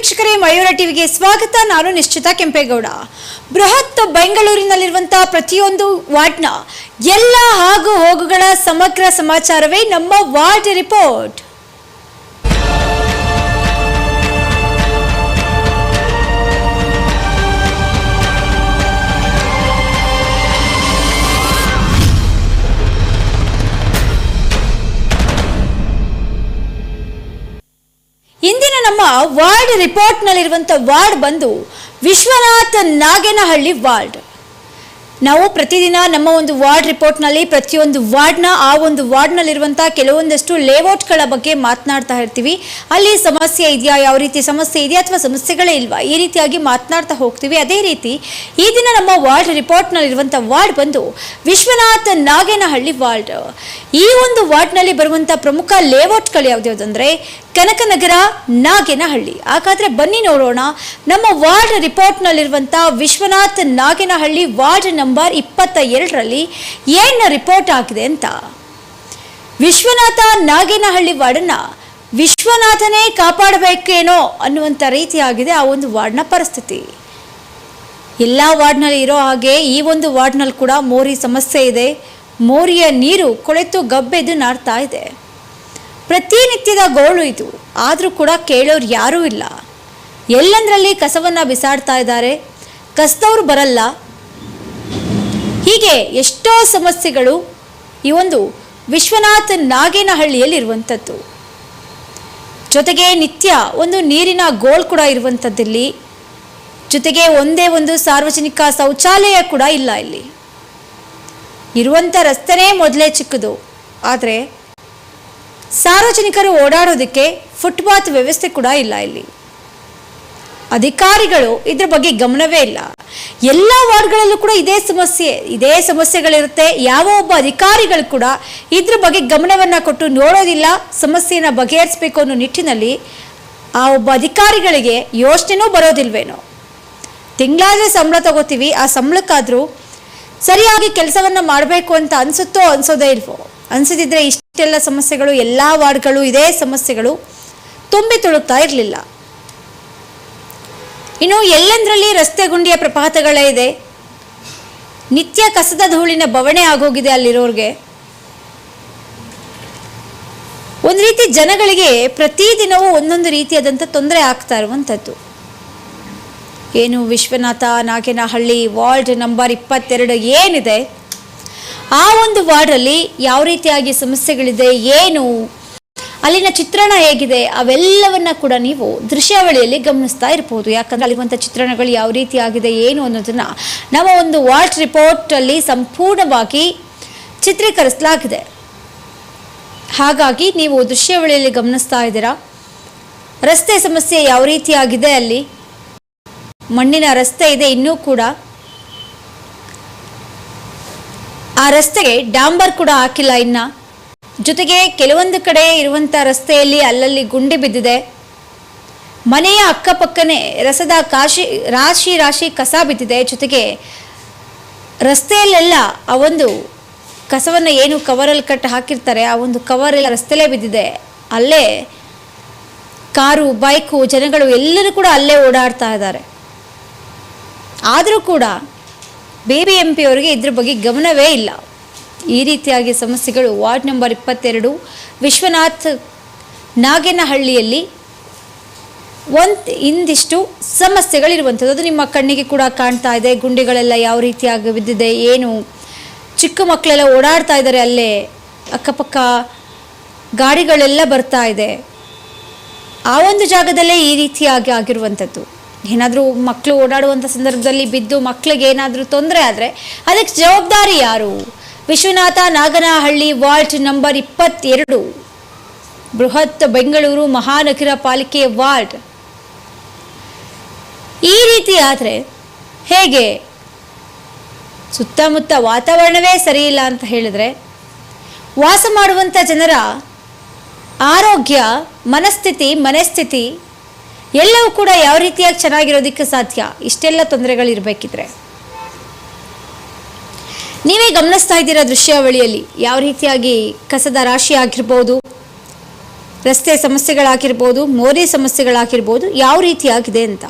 ವೀಕ್ಷಕರೇ, ಮಯೂರ ಟಿವಿಗೆ ಸ್ವಾಗತ. ನಾನು ನಿಶ್ಚಿತ ಕೆಂಪೇಗೌಡ. ಬೃಹತ್ ಬೆಂಗಳೂರಿನಲ್ಲಿರುವಂತಹ ಪ್ರತಿಯೊಂದು ವಾರ್ಡ್ನ ಎಲ್ಲ ಹಾಗೂ ಹೋಗುಗಳ ಸಮಗ್ರ ಸಮಾಚಾರವೇ ನಮ್ಮ ವಾರ್ಡ್ ರಿಪೋರ್ಟ್. ಇಂದಿನ ನಮ್ಮ ವಾರ್ಡ್ ರಿಪೋರ್ಟ್ನಲ್ಲಿರುವಂಥ ವಾರ್ಡ್ ಬಂದು ವಿಶ್ವನಾಥ ನಾಗೇನಹಳ್ಳಿ ವಾರ್ಡ್. ನಾವು ಪ್ರತಿದಿನ ನಮ್ಮ ಒಂದು ವಾರ್ಡ್ ರಿಪೋರ್ಟ್ನಲ್ಲಿ ಪ್ರತಿಯೊಂದು ವಾರ್ಡ್ನ, ಆ ಒಂದು ವಾರ್ಡ್ನಲ್ಲಿರುವಂಥ ಕೆಲವೊಂದಷ್ಟು ಲೇಔಟ್ಗಳ ಬಗ್ಗೆ ಮಾತನಾಡ್ತಾ ಇರ್ತೀವಿ. ಅಲ್ಲಿ ಸಮಸ್ಯೆ ಇದೆಯಾ, ಯಾವ ರೀತಿ ಸಮಸ್ಯೆ ಇದೆಯಾ ಅಥವಾ ಸಮಸ್ಯೆಗಳೇ ಇಲ್ವಾ? ಈ ರೀತಿಯಾಗಿ ಮಾತನಾಡ್ತಾ ಹೋಗ್ತೀವಿ. ಅದೇ ರೀತಿ ಈ ದಿನ ನಮ್ಮ ವಾರ್ಡ್ ರಿಪೋರ್ಟ್ನಲ್ಲಿರುವಂಥ ವಾರ್ಡ್ ಬಂದು ವಿಶ್ವನಾಥ್ ನಾಗೇನಹಳ್ಳಿ ವಾರ್ಡ್. ಈ ಒಂದು ವಾರ್ಡ್ನಲ್ಲಿ ಬರುವಂಥ ಪ್ರಮುಖ ಲೇಔಟ್ಗಳು ಯಾವ್ದ್ಯಾವ್ದಂದ್ರೆ ಕನಕನಗರ, ನಾಗೇನಹಳ್ಳಿ. ಹಾಗಾದರೆ ಬನ್ನಿ ನೋಡೋಣ. ನಮ್ಮ ವಾರ್ಡ್ ರಿಪೋರ್ಟ್ನಲ್ಲಿರುವಂಥ ವಿಶ್ವನಾಥ್ ನಾಗೇನಹಳ್ಳಿ ವಾರ್ಡ್ ನಂಬರ್ ಇಪ್ಪತ್ತ ಎರಡರಲ್ಲಿ ಏನು ರಿಪೋರ್ಟ್ ಆಗಿದೆ ಅಂತ? ವಿಶ್ವನಾಥ ನಾಗೇನಹಳ್ಳಿ ವಾರ್ಡನ್ನ ವಿಶ್ವನಾಥನೇ ಕಾಪಾಡಬೇಕೇನೋ ಅನ್ನುವಂಥ ರೀತಿಯಾಗಿದೆ ಆ ಒಂದು ವಾರ್ಡ್ನ ಪರಿಸ್ಥಿತಿ. ಎಲ್ಲ ವಾರ್ಡ್ನಲ್ಲಿ ಇರೋ ಹಾಗೆ ಈ ಒಂದು ವಾರ್ಡ್ನಲ್ಲಿ ಕೂಡ ಮೋರಿ ಸಮಸ್ಯೆ ಇದೆ. ಮೋರಿಯ ನೀರು ಕೊಳೆತು ಗಬ್ಬೆದ್ದು ನಾಡ್ತಾ ಇದೆ. ಪ್ರತಿನಿತ್ಯದ ಗೋಳು ಇದು. ಆದರೂ ಕೂಡ ಕೇಳೋರು ಯಾರೂ ಇಲ್ಲ. ಎಲ್ಲಂದ್ರಲ್ಲಿ ಕಸವನ್ನು ಬಿಸಾಡ್ತಾ ಇದ್ದಾರೆ? ಕಸದವ್ರು ಬರಲ್ಲ. ಹೀಗೆ ಎಷ್ಟೋ ಸಮಸ್ಯೆಗಳು ಈ ಒಂದು ವಿಶ್ವನಾಥ ನಾಗೇನಹಳ್ಳಿಯಲ್ಲಿ ಇರುವಂಥದ್ದು ಜೊತೆಗೆ ನಿತ್ಯ ಒಂದು ನೀರಿನ ಗೋಳ್ ಕೂಡ ಇರುವಂಥದ್ದಿಲ್ಲಿ. ಜೊತೆಗೆ ಒಂದೇ ಒಂದು ಸಾರ್ವಜನಿಕ ಶೌಚಾಲಯ ಕೂಡ ಇಲ್ಲ ಇಲ್ಲಿ. ಇರುವಂಥ ರಸ್ತೆನೇ ಮೊದಲೇ ಚಿಕ್ಕದು. ಆದರೆ ಸಾರ್ವಜನಿಕರು ಓಡಾಡೋದಕ್ಕೆ ಫುಟ್ಪಾತ್ ವ್ಯವಸ್ಥೆ ಕೂಡ ಇಲ್ಲ ಇಲ್ಲಿ. ಅಧಿಕಾರಿಗಳು ಇದ್ರ ಬಗ್ಗೆ ಗಮನವೇ ಇಲ್ಲ. ಎಲ್ಲ ವಾರ್ಡ್ಗಳಲ್ಲೂ ಕೂಡ ಇದೇ ಸಮಸ್ಯೆ, ಇದೇ ಸಮಸ್ಯೆಗಳಿರುತ್ತೆ. ಯಾವ ಒಬ್ಬ ಅಧಿಕಾರಿಗಳು ಕೂಡ ಇದ್ರ ಬಗ್ಗೆ ಗಮನವನ್ನು ಕೊಟ್ಟು ನೋಡೋದಿಲ್ಲ ಸಮಸ್ಯೆಯನ್ನು ಬಗೆಹರಿಸಬೇಕು ಅನ್ನೋ ನಿಟ್ಟಿನಲ್ಲಿ ಆ ಒಬ್ಬ ಅಧಿಕಾರಿಗಳಿಗೆ ಯೋಚನೆನೂ ಬರೋದಿಲ್ವೇನೋ. ತಿಂಗಳಾದರೆ ಸಂಬಳ ತಗೋತೀವಿ, ಆ ಸಂಬಳಕ್ಕಾದರೂ ಸರಿಯಾಗಿ ಕೆಲಸವನ್ನು ಮಾಡಬೇಕು ಅಂತ ಅನಿಸುತ್ತೋ ಅನಿಸೋದೇ ಇಲ್ವೋ. ಅನಿಸದಿದ್ರೆ ಇಷ್ಟೆಲ್ಲ ಸಮಸ್ಯೆಗಳು, ಎಲ್ಲ ವಾರ್ಡ್ಗಳು ಇದೇ ಸಮಸ್ಯೆಗಳು ತುಂಬಿ ತುಳುಕ್ತಾ ಇರಲಿಲ್ಲ. ಇನ್ನು ಎಲ್ಲೆಂದರಲ್ಲಿ ರಸ್ತೆ ಗುಂಡಿಯ ಪ್ರಪಾತಗಳೇ ಇದೆ? ನಿತ್ಯ ಕಸದ ಧೂಳಿನ ಬವಣೆ ಆಗೋಗಿದೆ ಅಲ್ಲಿರೋರಿಗೆ. ಒಂದು ರೀತಿ ಜನಗಳಿಗೆ ಪ್ರತಿದಿನವೂ ಒಂದೊಂದು ರೀತಿಯಾದಂಥ ತೊಂದರೆ ಆಗ್ತಾ ಇರುವಂಥದ್ದು. ಏನು ವಿಶ್ವನಾಥ, ನಾಗೇನಹಳ್ಳಿ, ವಾರ್ಡ್ ನಂಬರ್ ಇಪ್ಪತ್ತೆರಡು ಏನಿದೆ? ಆ ಒಂದು ವಾರ್ಡಲ್ಲಿ ಯಾವ ರೀತಿಯಾಗಿ ಸಮಸ್ಯೆಗಳಿದೆ, ಏನು ಅಲ್ಲಿನ ಚಿತ್ರಣ ಹೇಗಿದೆ? ಅವೆಲ್ಲವನ್ನ ಕೂಡ ನೀವು ದೃಶ್ಯಾವಳಿಯಲ್ಲಿ ಗಮನಿಸ್ತಾ ಇರಬಹುದು ಯಾಕಂದ್ರೆ ಅಲ್ಲಿರುವಂಥ ಚಿತ್ರಣಗಳು ಯಾವ ರೀತಿ ಆಗಿದೆ, ಏನು ಅನ್ನೋದನ್ನ ನಮ್ಮ ಒಂದು ವಾಲ್ಟ್ ರಿಪೋರ್ಟ್ ಅಲ್ಲಿ ಸಂಪೂರ್ಣವಾಗಿ ಚಿತ್ರೀಕರಿಸಲಾಗಿದೆ. ಹಾಗಾಗಿ ನೀವು ದೃಶ್ಯಾವಳಿಯಲ್ಲಿ ಗಮನಿಸ್ತಾ ಇದ್ದೀರಾ? ರಸ್ತೆ ಸಮಸ್ಯೆ ಯಾವ ರೀತಿಯಾಗಿದೆ ಅಲ್ಲಿ? ಮಣ್ಣಿನ ರಸ್ತೆ ಇದೆ ಇನ್ನೂ ಕೂಡ. ಆ ರಸ್ತೆಗೆ ಡಾಂಬರ್ ಕೂಡ ಹಾಕಿಲ್ಲ ಇನ್ನ. ಜೊತೆಗೆ ಕೆಲವೊಂದು ಕಡೆ ಇರುವಂಥ ರಸ್ತೆಯಲ್ಲಿ ಅಲ್ಲಲ್ಲಿ ಗುಂಡಿ ಬಿದ್ದಿದೆ. ಮನೆಯ ಅಕ್ಕಪಕ್ಕನೇ ರಸದ ಕಾಶಿ, ರಾಶಿ ರಾಶಿ ಕಸ ಬಿದ್ದಿದೆ. ಜೊತೆಗೆ ರಸ್ತೆಯಲ್ಲೆಲ್ಲ ಆ ಒಂದು ಕಸವನ್ನು ಏನು ಕವರಲ್ಲಿ ಕಟ್ಟಿ ಹಾಕಿರ್ತಾರೆ, ಆ ಒಂದು ಕವರ್ ಎಲ್ಲ ರಸ್ತೆಲೇ ಬಿದ್ದಿದೆ. ಅಲ್ಲೇ ಕಾರು, ಬೈಕು, ಜನಗಳು ಎಲ್ಲರೂ ಕೂಡ ಅಲ್ಲೇ ಓಡಾಡ್ತಾ ಇದ್ದಾರೆ. ಆದರೂ ಕೂಡ ಬಿ ಬಿ ಎಂ ಪಿ ಅವರಿಗೆ ಇದ್ರ ಬಗ್ಗೆ ಗಮನವೇ ಇಲ್ಲ. ಈ ರೀತಿಯಾಗಿ ಸಮಸ್ಯೆಗಳು ವಾರ್ಡ್ ನಂಬರ್ ಇಪ್ಪತ್ತೆರಡು ವಿಶ್ವನಾಥ್ ನಾಗೇನಹಳ್ಳಿಯಲ್ಲಿ ಒಂದು ಇಂದಿಷ್ಟು ಸಮಸ್ಯೆಗಳಿರುವಂಥದ್ದು. ಅದು ನಿಮ್ಮ ಕಣ್ಣಿಗೆ ಕೂಡ ಕಾಣ್ತಾ ಇದೆ. ಗುಂಡಿಗಳೆಲ್ಲ ಯಾವ ರೀತಿಯಾಗಿ ಬಿದ್ದಿದೆ, ಏನು? ಚಿಕ್ಕ ಮಕ್ಕಳೆಲ್ಲ ಓಡಾಡ್ತಾ ಇದ್ದಾರೆ ಅಲ್ಲೇ. ಅಕ್ಕಪಕ್ಕ ಗಾಡಿಗಳೆಲ್ಲ ಬರ್ತಾ ಇದೆ. ಆ ಒಂದು ಜಾಗದಲ್ಲೇ ಈ ರೀತಿಯಾಗಿ ಆಗಿರುವಂಥದ್ದು. ಏನಾದರೂ ಮಕ್ಕಳು ಓಡಾಡುವಂಥ ಸಂದರ್ಭದಲ್ಲಿ ಬಿದ್ದು ಮಕ್ಕಳಿಗೆ ಏನಾದರೂ ತೊಂದರೆ ಆದರೆ ಅದಕ್ಕೆ ಜವಾಬ್ದಾರಿ ಯಾರು? ವಿಶ್ವನಾಥ ನಾಗನಹಳ್ಳಿ ವಾರ್ಡ್ ನಂಬರ್ ಇಪ್ಪತ್ತೆರಡು. ಬೃಹತ್ ಬೆಂಗಳೂರು ಮಹಾನಗರ ಪಾಲಿಕೆ ವಾರ್ಡ್. ಈ ರೀತಿ ಆದರೆ ಹೇಗೆ? ಸುತ್ತಮುತ್ತ ವಾತಾವರಣವೇ ಸರಿಯಿಲ್ಲ ಅಂತ ಹೇಳಿದ್ರೆ ವಾಸ ಮಾಡುವಂಥ ಜನರ ಆರೋಗ್ಯ, ಮನಸ್ಥಿತಿ ಮನಸ್ಥಿತಿ ಎಲ್ಲವೂ ಕೂಡ ಯಾವ ರೀತಿಯಾಗಿ ಚೆನ್ನಾಗಿರೋದಕ್ಕೆ ಸಾಧ್ಯ? ಇಷ್ಟೆಲ್ಲ ತೊಂದರೆಗಳಿರಬೇಕಿದ್ರೆ. ನೀವೇ ಗಮನಿಸ್ತಾ ಇದ್ದೀರಾ ದೃಶ್ಯಾವಳಿಯಲ್ಲಿ? ಯಾವ ರೀತಿಯಾಗಿ ಕಸದ ರಾಶಿ ಆಗಿರ್ಬೋದು, ರಸ್ತೆ ಸಮಸ್ಯೆಗಳಾಗಿರ್ಬೋದು, ಮೋರಿ ಸಮಸ್ಯೆಗಳಾಗಿರ್ಬೋದು, ಯಾವ ರೀತಿಯಾಗಿದೆ ಅಂತ?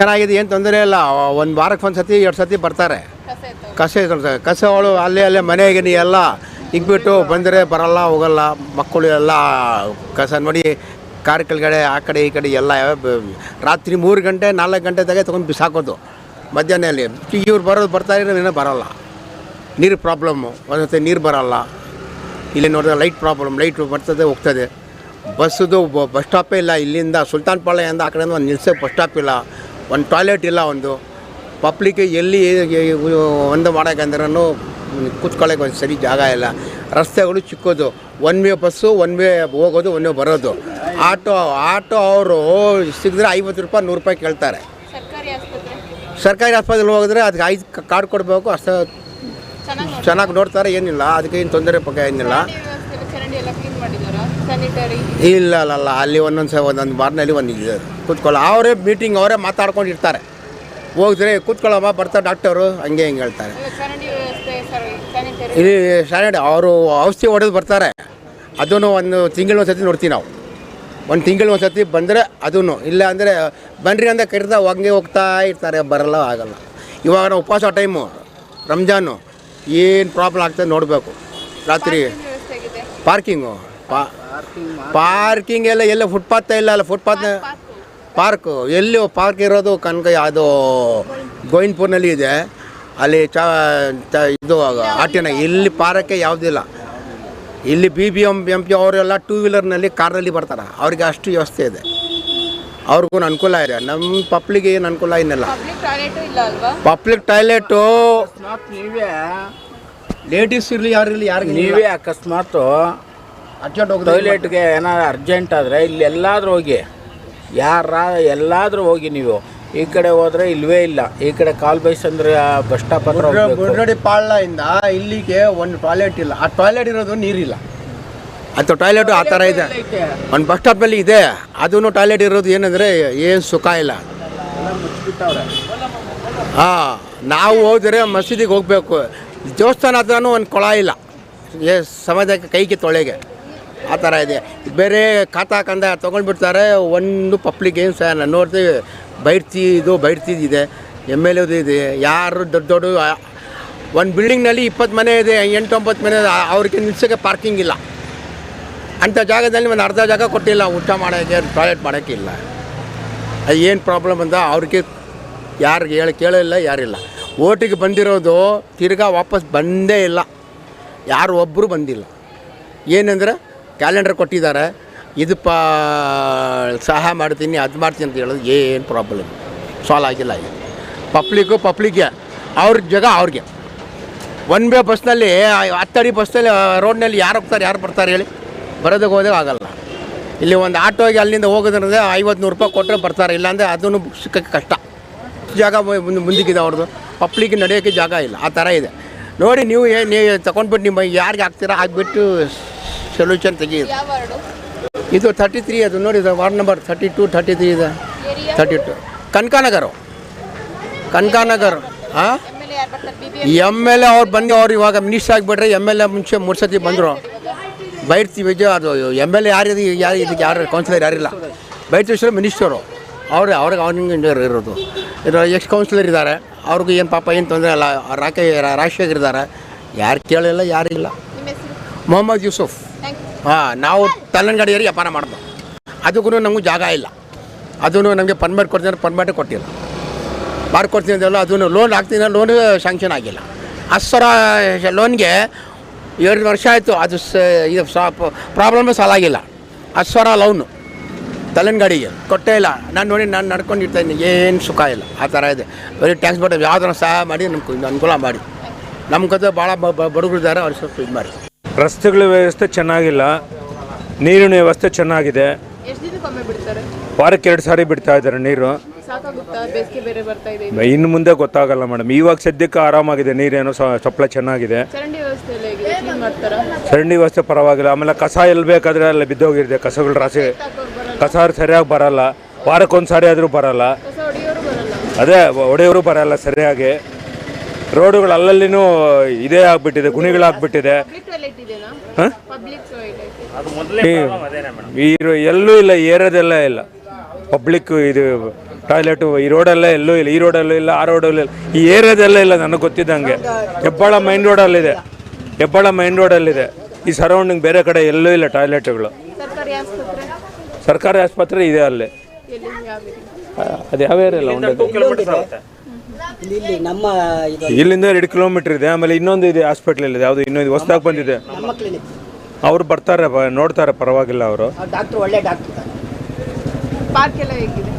ಚೆನ್ನಾಗಿದೆ, ಏನು ತೊಂದರೆ ಇಲ್ಲ. ಒಂದು ವಾರಕ್ಕೆ ಒಂದು ಸತಿ ಎರಡು ಸತಿ ಬರ್ತಾರೆ. ಕಸ. ಕಸ ಅವಳು ಅಲ್ಲೇ ಅಲ್ಲೇ ಮನೆಗೆ ನೀ ಎಲ್ಲ ಇಕ್ಬಿಟ್ಟು ಬಂದರೆ ಬರಲ್ಲ, ಹೋಗಲ್ಲ. ಮಕ್ಕಳು ಎಲ್ಲ ಕಸ ನೋಡಿ, ಕಾರ್ ಕೆಳಗಡೆ, ಆ ಕಡೆ, ಈ ಕಡೆ ಎಲ್ಲ ರಾತ್ರಿ ಮೂರು ಗಂಟೆ, ನಾಲ್ಕು ಗಂಟೆ ತಗೆ ತೊಗೊಂಡು ಬಿಸಾಕೋದು. ಮಧ್ಯಾಹ್ನಲ್ಲಿ ಇವ್ರು ಬರೋದು ಬರ್ತಾರೆ ಏನೋ ಬರೋಲ್ಲ. ನೀರು ಪ್ರಾಬ್ಲಮ್ಮು. ಒಂದೊಂದು ನೀರು ಬರೋಲ್ಲ. ಇಲ್ಲಿ ನೋಡಿದ್ರೆ ಲೈಟ್ ಪ್ರಾಬ್ಲಮ್, ಲೈಟ್ ಬರ್ತದೆ, ಹೋಗ್ತದೆ. ಬಸ್ಸದು ಬಸ್ ಸ್ಟಾಪೇ ಇಲ್ಲ. ಇಲ್ಲಿಂದ ಸುಲ್ತಾನ್ ಪಾಳ್ಯದಿಂದ ಆ ಕಡೆಯಿಂದ ಒಂದು ನಿಲ್ಸೋಕೆ ಬಸ್ ಸ್ಟಾಪ್ ಇಲ್ಲ. ಒಂದು ಟಾಯ್ಲೆಟ್ ಇಲ್ಲ ಒಂದು. ಪಬ್ಲಿಕ್ ಎಲ್ಲಿ ಒಂದು ಮಾಡೋಕ್ಕಂದ್ರೂ ಕೂತ್ಕೊಳ್ಳೋಕೆ ಒಂದು ಸರಿ ಜಾಗ ಇಲ್ಲ. ರಸ್ತೆಗಳು ಚಿಕ್ಕೋದು. One way bus one way ಹೋಗೋದು ಒನ್ ವೇ ಬರೋದು. ಆಟೋ ಆಟೋ ಅವರು ಸಿಗಿದ್ರೆ ಐವತ್ತು ರೂಪಾಯಿ ನೂರು ರೂಪಾಯಿ ಕೇಳ್ತಾರೆ. ಸರ್ಕಾರಿ ಆಸ್ಪತ್ರೆ? ಸರ್ಕಾರಿ ಆಸ್ಪತ್ರೆಗೆ ಹೋಗಿದ್ರೆ ಅದಕ್ಕೆ ಐದು ಕಾರ್ಡ್ ಕೊಡಬೇಕು ಅಷ್ಟು ಚೆನ್ನಾಗಿ ಚೆನ್ನಾಗಿ ನೋಡ್ತಾರೆ ಏನಿಲ್ಲ. ಅದಕ್ಕೆ ಏನು ತೊಂದರೆ ಪಕ್ಕ ಏನಿಲ್ಲ ವ್ಯವಸ್ಥೆ ಎಲ್ಲ ಚರಂಡಿ ಎಲ್ಲ ಕ್ಲೀನ್ ಮಾಡಿದಾರಾ ಸ್ಯಾನಿಟರಿ ಇಲ್ಲ ಅಲ್ಲ ಅಲ್ಲ ಒಂದೊಂದು ಒಂದೊಂದು ಬಾರ್ನಲ್ಲಿ ಒಂದು ಕೂತ್ಕೊಳ್ಳೋ. ಅವರೇ ಮೀಟಿಂಗ್ ಅವರೇ ಮಾತಾಡ್ಕೊಂಡಿರ್ತಾರೆ ಹೋಗಿದ್ರೆ ಕೂತ್ಕೊಳ್ಳಮ್ಮ ಬರ್ತಾರೆ ಡಾಕ್ಟರು ಹಂಗೆ ಹಿಂಗೆ ಹೇಳ್ತಾರೆ. ಇಲ್ಲಿ ಸ್ಯಾನಿಟರಿ ಅವರು ಔಷಧಿ ಹೊಡೆದು ಬರ್ತಾರೆ. ಅದನ್ನು ಒಂದು ತಿಂಗಳು ಒಂದು ಸತಿ ನೋಡ್ತೀವಿ ನಾವು. ಒಂದು ತಿಂಗಳು ಒಂದು ಸತಿ ಬಂದರೆ ಅದೂ ಇಲ್ಲ ಅಂದರೆ ಬನ್ರಿ ಅಂತ ಕರೀತಾ ಹಂಗೆ ಹೋಗ್ತಾ ಇರ್ತಾರೆ. ಬರಲ್ಲ ಆಗಲ್ಲ. ಇವಾಗ ನಾವು ಉಪವಾಸ ಟೈಮು ರಂಜಾನು. ಏನು ಪ್ರಾಬ್ಲಮ್ ಆಗ್ತದೆ ನೋಡಬೇಕು. ರಾತ್ರಿ ಪಾರ್ಕಿಂಗು ಪಾ ಪಾರ್ಕಿಂಗ್ ಎಲ್ಲ ಎಲ್ಲ ಫುಟ್ಪಾತ್ ಇಲ್ಲ ಅಲ್ಲ ಫುಟ್ಪಾತ್ ಪಾರ್ಕು. ಎಲ್ಲಿ ಪಾರ್ಕ್ ಇರೋದು ಕನಕ ಅದು ಗೋವಿಂದಪುರ್ನಲ್ಲಿ ಇದೆ. ಅಲ್ಲಿ ಚ ಇದು ಆಟಿನ ಇಲ್ಲಿ ಪಾರಕ್ಕೆ ಯಾವುದಿಲ್ಲ ಇಲ್ಲಿ. B B M M P ಅವರೆಲ್ಲ ಟೂ ವೀಲರ್ನಲ್ಲಿ ಕಾರಲ್ಲಿ ಬರ್ತಾರೆ. ಅವ್ರಿಗೆ ಅಷ್ಟು ವ್ಯವಸ್ಥೆ ಇದೆ. ಅವ್ರಿಗೂ ಅನುಕೂಲ ಇದೆ. ನಮ್ಮ ಪಬ್ಲಿಕ್ ಏನು ಅನುಕೂಲ ಏನಿಲ್ಲ ಪಬ್ಲಿಕ್ ಟಾಯ್ಲೆಟ್ ನೀವೇ ಲೇಡೀಸ್ ಇರಲಿ ಯಾರು ಇರಲಿ ಯಾರಿಗೆ ನೀವೇ ಅಕಸ್ಮಾತ್ ಅರ್ಜೆಂಟ್ ಹೋಗಿ ಟಾಯ್ಲೆಟ್ಗೆ ಏನಾದ್ರು ಅರ್ಜೆಂಟ್ ಆದರೆ ಇಲ್ಲಿ ಎಲ್ಲಾದರೂ ಹೋಗಿ. ಯಾರ ಎಲ್ಲಾದರೂ ಹೋಗಿ ನೀವು. ಈ ಕಡೆ ಹೋದರೆ ಇಲ್ವೇ ಇಲ್ಲ. ಈ ಕಡೆ ಕಾಲ್ ಬೈಸಂದ್ರೆ ಬಸ್ ಸ್ಟಾಪ್ ಹತ್ರ ಹೋಗ್ಬೇಕು. ಗುಡ್ರಡಿ ಪಾಳ್ಯದಿಂದ ಇಲ್ಲಿಗೆ ಒಂದು ಟಾಯ್ಲೆಟ್ ಇಲ್ಲ. ಆ ಟಾಯ್ಲೆಟ್ ಇರೋದು ನೀರಿಲ್ಲ. ಅದು ಟಾಯ್ಲೆಟು ಆ ಥರ ಇದೆ. ಒಂದು ಬಸ್ ಸ್ಟಾಪಲ್ಲಿ ಇದೆ. ಅದೂ ಟಾಯ್ಲೆಟ್ ಇರೋದು ಏನಂದರೆ ಏನು ಸುಖ ಇಲ್ಲ. ಹಾಂ ನಾವು ಹೋದರೆ ಮಸೀದಿಗೆ ಹೋಗಬೇಕು. ದೇವಸ್ಥಾನ ಹತ್ರನೂ ಒಂದು ಕೊಳ ಇಲ್ಲ. ಏ ಸಮಾಜಕ್ಕೆ ಕೈಗೆ ತೊಳೆಗೆ. ಆ ಥರ ಇದೆ. ಬೇರೆ ಖಾತಾ ಕಂದ ತೊಗೊಂಡ್ಬಿಡ್ತಾರೆ ಒಂದು ಪಬ್ಲಿಕ್ ಏನು ಸಹ ನಾನು ನೋಡ್ತೀವಿ ಬೈಡ್ತಿ ಇದು. ಬೈಡ್ತಿದ್ದಿದೆ ಎಂ ಎಲ್ ಎದು ಇದೆ. ಯಾರು ದೊಡ್ಡ ದೊಡ್ಡ ಒಂದು ಬಿಲ್ಡಿಂಗ್ನಲ್ಲಿ ಇಪ್ಪತ್ತು ಮನೆ ಇದೆ ಎಂಟೊಂಬತ್ತು ಮನೆ ಇದೆ, ಅವ್ರಿಗೆ ನಿಲ್ಸೋಕ್ಕೆ ಪಾರ್ಕಿಂಗ್ ಇಲ್ಲ. ಅಂಥ ಜಾಗದಲ್ಲಿ ಒಂದು ಅರ್ಧ ಜಾಗ ಕೊಟ್ಟಿಲ್ಲ ಊಟ ಮಾಡೋಕ್ಕೆ ಟಾಯ್ಲೆಟ್ ಮಾಡೋಕ್ಕೆ ಇಲ್ಲ. ಅದು ಏನು ಪ್ರಾಬ್ಲಮ್ ಅಂತ ಅವ್ರಿಗೆ ಯಾರಿಗೆ ಹೇಳಿ ಕೇಳಿಲ್ಲ ಯಾರಿಲ್ಲ. ಓಟಿಗೆ ಬಂದಿರೋದು ತಿರ್ಗಾ ವಾಪಸ್ ಬಂದೇ ಇಲ್ಲ. ಯಾರು ಒಬ್ಬರು ಬಂದಿಲ್ಲ. ಏನಂದ್ರೆ ಕ್ಯಾಲೆಂಡರ್ ಕೊಟ್ಟಿದ್ದಾರೆ. ಇದು ಸಹಾಯ ಮಾಡ್ತೀನಿ, ಅದು ಮಾಡ್ತೀನಿ ಅಂತ ಹೇಳೋದು ಏನು ಪ್ರಾಬ್ಲಮ್ ಸಾಲ್ವ್ ಆಗಿಲ್ಲ ಈಗ. ಪಬ್ಲಿಕ್ಕು ಪಬ್ಲಿಕ್ಗೆ ಅವ್ರ ಜಾಗ ಅವ್ರಿಗೆ. ಒನ್ ವೇ ಬಸ್ನಲ್ಲಿ ಹತ್ತಡಿ ಬಸ್ನಲ್ಲಿ ರೋಡ್ನಲ್ಲಿ ಯಾರು ಹೋಗ್ತಾರೆ, ಯಾರು ಬರ್ತಾರೆ ಹೇಳಿ. ಬರೋದಕ್ಕೆ ಹೋದಾಗ ಆಗಲ್ಲ. ಇಲ್ಲಿ ಒಂದು ಆಟೋಗೆ ಅಲ್ಲಿಂದ ಹೋಗೋದ್ರಿಂದ ಐವತ್ತು ನೂರು ರೂಪಾಯಿ ಕೊಟ್ಟರೆ ಬರ್ತಾರೆ, ಇಲ್ಲಾಂದರೆ ಅದನ್ನು ಸಿಕ್ಕಕ್ಕೆ ಕಷ್ಟ. ಜಾಗ ಮುಂದಿಕ್ಕಿದೆ ಮುಂದೆ ಮುಂದಕ್ಕಿದೆ ಅವ್ರದ್ದು ಪಬ್ಲಿಕ್ ನಡೆಯೋಕ್ಕೆ ಜಾಗ ಇಲ್ಲ. ಆ ಥರ ಇದೆ. ನೋಡಿ ನೀವು ಏನು ತಗೊಂಡ್ಬಿಟ್ಟು ನಿಮ್ಮ ಯಾರಿಗೆ ಹಾಕ್ತೀರಾ, ಹಾಕ್ಬಿಟ್ಟು ಸೊಲ್ಯೂಷನ್ ತೆಗೆಯೋದು. ಇದು ತರ್ಟಿ ತ್ರೀ ಅದು ನೋಡಿ ಇದು ward number thirty two thirty three ಇದೆ. Thirty two Kanakanagar. ಕನಕಾನಗರ. ಹಾಂ ಎಂ ಎಲ್ ಎ ಅವ್ರು ಬಂದು ಅವ್ರು ಇವಾಗ ಮಿನಿಸ್ಟರ್ ಆಗಿಬಿಟ್ರೆ ಎಂ ಎಲ್ ಎ ಮುಂಚೆ ಮೂರು ಸತಿ ಬಂದರು. ಬೈರ್ತಿ ವಿಜಯ ಅದು ಎಂ ಎಲ್ ಎ ಯಾರು ಯಾರು ಇದಕ್ಕೆ ಯಾರು ಕೌನ್ಸಿಲರ್ ಯಾರಿಲ್ಲ. ಬೈರ್ತಿ ಮಿನಿಸ್ಟರು ಅವ್ರು ಅವ್ರಿಗೆ ಅವ್ನಿಗೆ ಇರೋದು. ಇದು ಎಕ್ಸ್ ಕೌನ್ಸಿಲರ್ ಇದ್ದಾರೆ. ಅವ್ರಿಗೂ ಏನು ಪಾಪ ಏನು ತೊಂದರೆ ಇಲ್ಲ. ರಾಕೆ ರಾಜಶೇಖರ್ ಇದ್ದಾರೆ. ಯಾರು ಕೇಳಿಲ್ಲ ಯಾರಿಲ್ಲ. ಮೊಹಮ್ಮದ್ ಯೂಸುಫ್. ಹಾಂ, ನಾವು ತಲ್ಲನಗಡಿಯರಿ ವ್ಯಾಪಾರ ಮಾಡ್ದು ಅದಕ್ಕೂ ನಮಗೂ ಜಾಗ ಇಲ್ಲ. ಅದನ್ನು ನಮಗೆ ಪರ್ಮಿಟ್ ಕೊಡ್ತೀನಿ ಪರ್ಮಿಟ್ ಕೊಟ್ಟಿಲ್ಲ. ಮಾಡ್ಕೊಡ್ತೀನಿ ಅಂದಲ್ಲ ಅದನ್ನು ಲೋನ್ ಹಾಕ್ತೀನಿ ಲೋನ್ ಶಾಂಕ್ಷನ್ ಆಗಿಲ್ಲ. ಹತ್ತು ಸಾವಿರ ಲೋನ್ಗೆ ಎರಡು ವರ್ಷ ಆಯಿತು, ಅದು ಸ, ಇದು ಪ್ರಾಬ್ಲಮ್ ಸಾಲ ಆಗಿಲ್ಲ. ಹತ್ತು ಸಾವಿರ ಲೋನು ತಲೆನಗಾಡಿಗೆ ಕೊಟ್ಟೇ ಇಲ್ಲ. ನಾನು ನೋಡಿ, ನಾನು ನಡ್ಕೊಂಡು ಇರ್ತಾಯಿದ್ದೀನಿ ಏನು ಸುಖ ಇಲ್ಲ. ಆ ಥರ ಇದೆ. ಬರೀ ಟ್ಯಾಕ್ಸ್ ಬಟ್ ಯಾವ್ದಾರ ಸಹಾಯ ಮಾಡಿ ನಮ್ಗೆ ಅನುಕೂಲ ಮಾಡಿ. ನಮ್ಮ ಕತೆ ಭಾಳ ಬಡಗರು ಇದ್ದಾರೆ, ಅವ್ರು ಸ್ವಲ್ಪ ಇದು ಮಾಡಿ. ರಸ್ತೆಗಳ ವ್ಯವಸ್ಥೆ ಚೆನ್ನಾಗಿಲ್ಲ ನೀರಿನ ವ್ಯವಸ್ಥೆ ಚೆನ್ನಾಗಿದೆ. ವಾರಕ್ಕೆ ಎರಡು ಸಾರಿ ಬಿಡ್ತಾ ಇದ್ದಾರೆ ನೀರು. ಇನ್ನು ಮುಂದೆ ಗೊತ್ತಾಗಲ್ಲ ಮೇಡಮ್. ಇವಾಗ ಸದ್ಯಕ್ಕೆ ಆರಾಮಾಗಿದೆ ನೀರೇನು ಸಪ್ಲೈ ಚೆನ್ನಾಗಿದೆ. ಚರಂಡಿ ವ್ಯವಸ್ಥೆ ಪರವಾಗಿಲ್ಲ. ಆಮೇಲೆ ಕಸ ಎಲ್ಲಿ ಬೇಕಾದ್ರೆ ಅಲ್ಲಿ ಬಿದ್ದೋಗಿರುತ್ತೆ. ಕಸಗಳು ರಾಶಿ ಕಸ ಸರಿಯಾಗಿ ಬರಲ್ಲ. ವಾರಕ್ಕೊಂದು ಸಾರಿ ಆದರೂ ಬರಲ್ಲ. ಅದೇ ಒಡೆಯವರು ಬರಲ್ಲ ಸರಿಯಾಗಿ. ರೋಡುಗಳು ಅಲ್ಲಲ್ಲಿನೂ ಇದೇ ಆಗ್ಬಿಟ್ಟಿದೆ ಗುಣಿಗಳಾಗ್ಬಿಟ್ಟಿದೆ ಪಬ್ಲಿಕ್ ಟಾಯ್ಲೆಟ್ ಇದೆನಾ ಹಾಂ? ಪಬ್ಲಿಕ್ ಟಾಯ್ಲೆಟ್ ಈ ರೋ- ಎಲ್ಲೂ ಇಲ್ಲ ಏರೋದೆಲ್ಲ ಇಲ್ಲ. ಪಬ್ಲಿಕ್ ಇದು ಟಾಯ್ಲೆಟು ಈ ರೋಡಲ್ಲೇ ಎಲ್ಲೂ ಇಲ್ಲ ಈ ರೋಡಲ್ಲೂ ಇಲ್ಲ ಆ ರೋಡಲ್ಲೂ ಇಲ್ಲ. ಈ ಏರಿಯಾದೆಲ್ಲ ಇಲ್ಲ ನನಗೆ ಗೊತ್ತಿದ್ದಂಗೆ. ಹೆಬ್ಬಾಳ ಮೈನ್ ರೋಡಲ್ಲಿದೆ ಹೆಬ್ಬಾಳ ಮೈನ್ ರೋಡಲ್ಲಿದೆ ಈ ಸರೌಂಡಿಂಗ್ ಬೇರೆ ಕಡೆ ಎಲ್ಲೂ ಇಲ್ಲ ಟಾಯ್ಲೆಟ್ಗಳು ಸರ್ಕಾರಿ ಆಸ್ಪತ್ರೆ? ಸರ್ಕಾರಿ ಆಸ್ಪತ್ರೆ ಇದೆ ಅಲ್ಲಿ. ಅದು ಯಾವ ಏರಿಯಾ ಇಲ್ಲ ಒಂದು ಇಲ್ಲಿ ನಮ್ಮ ಇದು ಇಲ್ಲಿಂದ ಎರಡು ಕಿಲೋಮೀಟರ್ ಇದೆ ಆಮೇಲೆ ಇನ್ನೊಂದು ಇದೆ ಹಾಸ್ಪಿಟ್ಲ್ ಇದೆ ಯಾವುದು ಇನ್ನೊಂದು ಹೊಸದಾಗಿ ಬಂದಿದೆ. ನಮ್ಮ ಕ್ಲಿನಿಕ್. ಅವ್ರು ಬರ್ತಾರೆ ಬ- ನೋಡ್ತಾರೆ ಪರವಾಗಿಲ್ಲ ಅವರು. ಡಾಕ್ಟರ್ ಒಳ್ಳೆ ಡಾಕ್ಟ್ರು ಪಾರ್ಕ್ ಎಲ್ಲ ಹೇಗಿದೆ?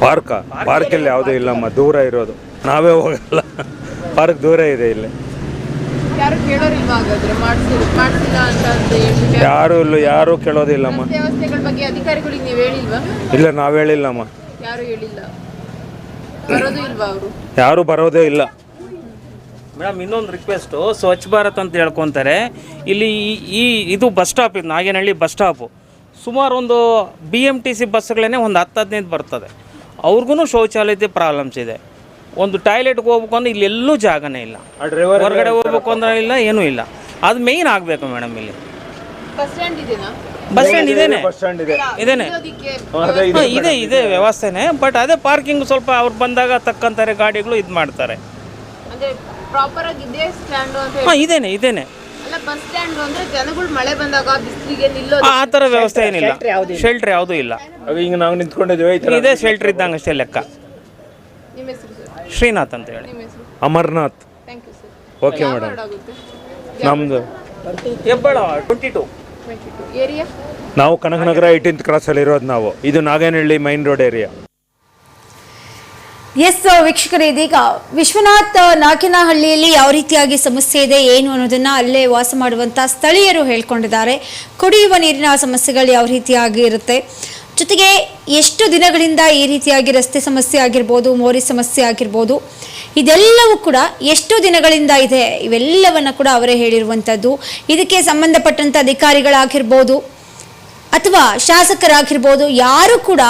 ಪಾರ್ಕ ಪಾರ್ಕಲ್ಲಿ ಯಾವುದೂ ಇಲ್ಲಮ್ಮ ದೂರ ಇರೋದು. ನಾವೇ ಹೋಗಲ್ಲ. ಪಾರ್ಕ್ ದೂರ ಇದೆ ಇಲ್ಲಿ. ಯಾರು ಕೇಳೋರಿಲ್ವಾ ಹಾಗಾದ್ರೆ? ಮಾಡಿಸಿಲ್ಲ ಮಾಡಿಸಿಲ್ಲ ಅಂತ ಅಂತ ಹೇಳಿ ಯಾರು ಇಲ್ಲ ಯಾರು ಕೇಳೋದಿಲ್ಲಮ್ಮ ರಸ್ತೆ ವ್ಯವಸ್ಥೆಗಳ ಬಗ್ಗೆ ಅಧಿಕಾರಿಗಳಿಗೆ ನೀವು ಹೇಳಿಲ್ವಾ? ಇಲ್ಲ ನಾವು ಹೇಳಿಲ್ಲಮ್ಮ ಯಾರು ಹೇಳಿಲ್ಲ? ಯಾರು ಬರೋದೇ ಇಲ್ಲ. ಮೇಡಮ್ ಇನ್ನೊಂದು ರಿಕ್ವೆಸ್ಟು ಸ್ವಚ್ಛ ಭಾರತ್ ಅಂತ ಹೇಳ್ಕೊತಾರೆ. ಇಲ್ಲಿ ಈ- ಈ ಇದು ಬಸ್ ಸ್ಟಾಪ್ ಇದು ನಾಗೇನಹಳ್ಳಿ ಬಸ್ ಸ್ಟಾಪು ಸುಮಾರು ಒಂದು ಬಿ ಎಂ ಟಿ ಸಿ ಬಸ್ಗಳೇ ಒಂದು ಹತ್ತು ಹದಿನೈದು ಬರ್ತದೆ. ಅವ್ರಿಗೂ ಶೌಚಾಲಯದ ಪ್ರಾಬ್ಲಮ್ಸ್ ಇದೆ. ಒಂದು ಟಾಯ್ಲೆಟ್ಗೆ ಹೋಗ್ಬೇಕು ಅಂದ್ರೆ ಇಲ್ಲಿ ಎಲ್ಲೂ ಜಾಗನೇ ಇಲ್ಲ. ಹೊರಗಡೆ ಹೋಗ್ಬೇಕು ಅಂದ್ರೆ ಇಲ್ಲ ಏನೂ ಇಲ್ಲ. ಅದು ಮೇಯ್ನ್ ಆಗಬೇಕು ಮೇಡಮ್ ಇಲ್ಲಿ. ಬಸ್ ಸ್ಟ್ಯಾಂಡ್ ಇದೆನಾ? ಬಸ್ ಸ್ಟ್ಯಾಂಡ್ ಇದೇನೆ ಸ್ಟ್ಯಾಂಡ್ ಇದೆ ಇದೇನೆ. ಇದೆ ಹಾ, ಇದೆ ಇದೆ ವ್ಯವಸ್ಥೆನೆ ಬಟ್ ಅದೇ ಪಾರ್ಕಿಂಗ್ ಸ್ವಲ್ಪ ಅವ್ರು ಬಂದಾಗ ತಕ್ಕಂತಾರೆ ಗಾಡಿಗಳು ಇದು ಮಾಡ್ತಾರೆ. ಅಂದ್ರೆ ಪ್ರಾಪರ್ ಆಗಿ ಇದೆ ಸ್ಟ್ಯಾಂಡ್ ಅಂತ ಹೇಳಿ ಹಾಂ ಇದೇನೆ ಇದೇನೆ. ಅಲ್ಲ ಬಸ್ ಸ್ಟ್ಯಾಂಡ್ ಅಂದ್ರೆ ಜನಗಳು ಮಳೆ ಬಂದಾಗ ಬಿಸಿಲಿಗೆ ನಿಲ್ಲೋದು. ಆ ಥರ ವ್ಯವಸ್ಥೆ ಏನಿಲ್ಲ. ಶೆಲ್ಟರ್ ಯಾವುದೂ ಇಲ್ಲ? ಅದು ಹಿಂಗೆ ನಾವು ನಿಂತ್ಕೊಂಡಿದ್ದೀವಿ ಈ ಥರ ಇದೇ ಶೆಲ್ಟರ್ ಇದ್ದಂಗೆ ಅಷ್ಟೇ ಲೆಕ್ಕ. ನಿಮ್ಮ ಹೆಸರು ಸರ್ ಶ್ರೀನಾಥ್ ಅಂತ ಹೇಳಿ. ನಿಮ್ಮ ಹೆಸರು? Amarnath. Thank you sir okay madam ಆಗುತ್ತೆ? ನಮ್ಮದು Hebbal twenty two twenty two area ನಾವು ಕನಕನಗರ ಕ್ರಾಸ್ ಅಲ್ಲಿ ಇರೋದು ನಾವು. ಇದು Nagenahalli main road area yes ವೀಕ್ಷಕರೇ ಇದೀಗ ವಿಶ್ವನಾಥ್ ನಾಕಿನಹಳ್ಳಿಯಲ್ಲಿ ಯಾವ ರೀತಿಯಾಗಿ ಸಮಸ್ಯೆ ಇದೆ ಏನು ಅನ್ನೋದನ್ನು ಅಲ್ಲೇ ವಾಸ ಮಾಡುವಂಥ ಸ್ಥಳೀಯರು ಹೇಳ್ಕೊಂಡಿದ್ದಾರೆ. ಕುಡಿಯುವ ನೀರಿನ ಸಮಸ್ಯೆಗಳು ಯಾವ ರೀತಿಯಾಗಿ ಇರುತ್ತೆ? ಜೊತೆಗೆ ಎಷ್ಟು ದಿನಗಳಿಂದ ಈ ರೀತಿಯಾಗಿ ರಸ್ತೆ ಸಮಸ್ಯೆ ಆಗಿರ್ಬೋದು, ಮೋರಿ ಸಮಸ್ಯೆ ಆಗಿರ್ಬೋದು, ಇದೆಲ್ಲವೂ ಕೂಡ ಎಷ್ಟು ದಿನಗಳಿಂದ ಇದೆ. ಇವೆಲ್ಲವನ್ನು ಕೂಡ ಅವರೇ ಹೇಳಿರುವಂಥದ್ದು ಇದಕ್ಕೆ ಸಂಬಂಧಪಟ್ಟಂಥ ಅಧಿಕಾರಿಗಳಾಗಿರ್ಬೋದು, ಅಥವಾ ಶಾಸಕರಾಗಿರ್ಬೋದು, ಯಾರು ಕೂಡ